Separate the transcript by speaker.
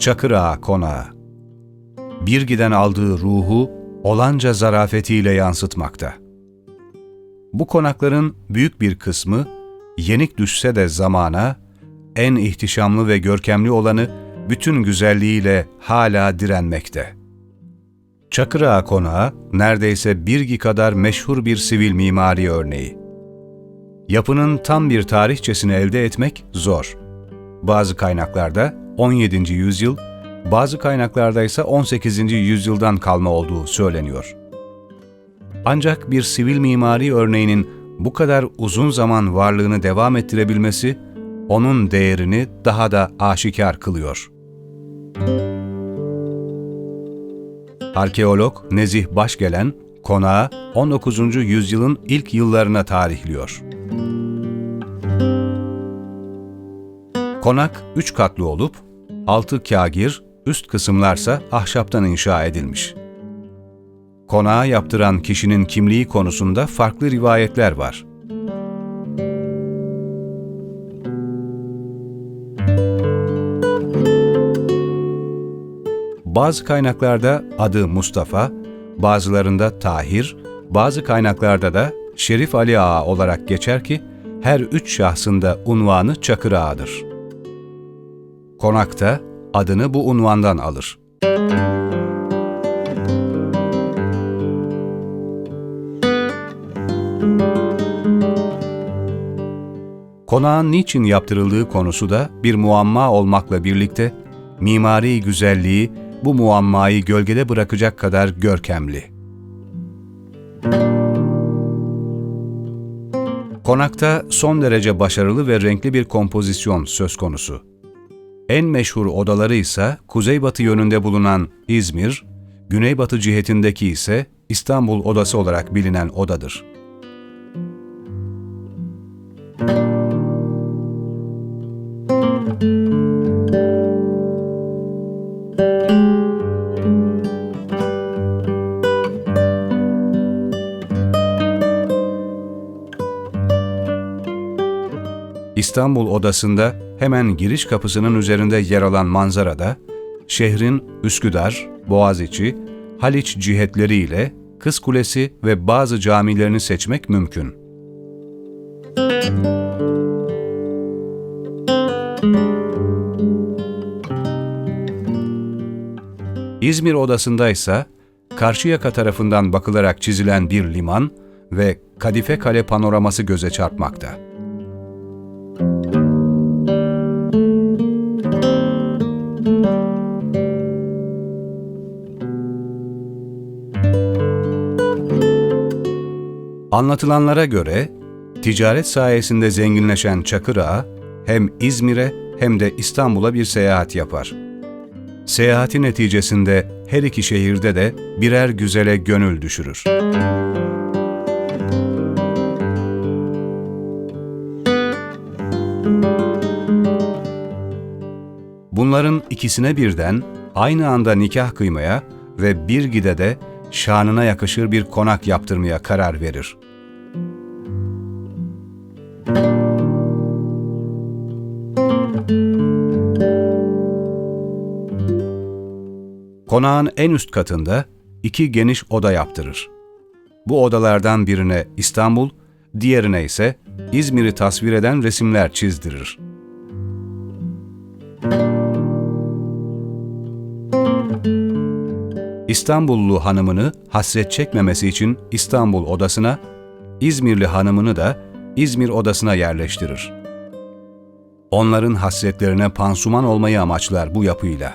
Speaker 1: Çakır Ağa Konağı. Bir giden aldığı ruhu olanca zarafetiyle yansıtmakta. Bu konakların büyük bir kısmı yenik düşse de zamana, en ihtişamlı ve görkemli olanı bütün güzelliğiyle hala direnmekte. Çakır Ağa Konağı neredeyse Birgi kadar meşhur bir sivil mimari örneği. Yapının tam bir tarihçesini elde etmek zor. Bazı kaynaklarda 17. yüzyıl, bazı kaynaklarda ise 18. yüzyıldan kalma olduğu söyleniyor. Ancak bir sivil mimari örneğinin bu kadar uzun zaman varlığını devam ettirebilmesi, onun değerini daha da aşikar kılıyor. Arkeolog Nezih Başgelen, konağı 19. yüzyılın ilk yıllarına tarihliyor. Konak üç katlı olup, altı kagir, üst kısımlarsa ahşaptan inşa edilmiş. Konağı yaptıran kişinin kimliği konusunda farklı rivayetler var. Bazı kaynaklarda adı Mustafa, bazılarında Tahir, bazı kaynaklarda da Şerif Ali Ağa olarak geçer ki her üç şahsında unvanı Çakır Ağa'dır. Konakta adını bu unvandan alır. Konağın niçin yaptırıldığı konusu da bir muamma olmakla birlikte mimari güzelliği bu muammayı gölgede bırakacak kadar görkemli. Konakta son derece başarılı ve renkli bir kompozisyon söz konusu. En meşhur odaları ise kuzeybatı yönünde bulunan İzmir, güneybatı cihetindeki ise İstanbul odası olarak bilinen odadır. İstanbul odasında hemen giriş kapısının üzerinde yer alan manzarada, şehrin Üsküdar, Boğaziçi, Haliç cihetleriyle Kız Kulesi ve bazı camilerini seçmek mümkün. İzmir odasında ise Karşıyaka tarafından bakılarak çizilen bir liman ve Kadife Kale panoraması göze çarpmakta. Anlatılanlara göre ticaret sayesinde zenginleşen Çakır Ağa hem İzmir'e hem de İstanbul'a bir seyahat yapar. Seyahati neticesinde her iki şehirde de birer güzele gönül düşürür. Bunların ikisine birden aynı anda nikah kıymaya ve bir gide de şanına yakışır bir konak yaptırmaya karar verir. Konağın en üst katında iki geniş oda yaptırır. Bu odalardan birine İstanbul, diğerine ise İzmir'i tasvir eden resimler çizdirir. İstanbullu hanımını hasret çekmemesi için İstanbul odasına, İzmirli hanımını da İzmir odasına yerleştirir. Onların hasretlerine pansuman olmayı amaçlar bu yapıyla.